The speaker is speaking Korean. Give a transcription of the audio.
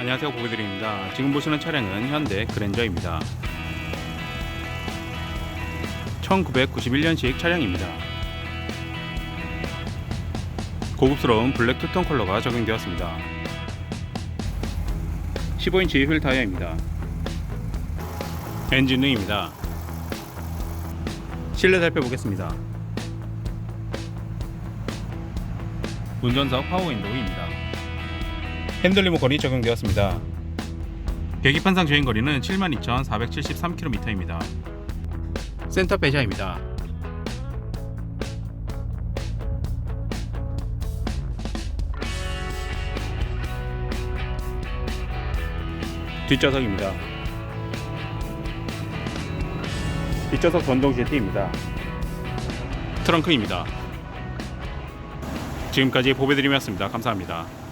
안녕하세요. 보배드립니다. 지금 보시는 차량은 현대 그랜저입니다. 1991년식 차량입니다. 고급스러운 블랙 투톤 컬러가 적용되었습니다. 15인치 휠 타이어입니다. 엔진 등입니다. 실내 살펴보겠습니다. 운전석 파워 윈도우입니다 핸들 리모컨이 적용되었습니다. 계기판상 주행거리는 72,473km입니다. 센터 배샤입니다. 뒷좌석입니다. 뒷좌석 전동 시트입니다. 트렁크입니다. 지금까지 보배드림이었습니다. 감사합니다.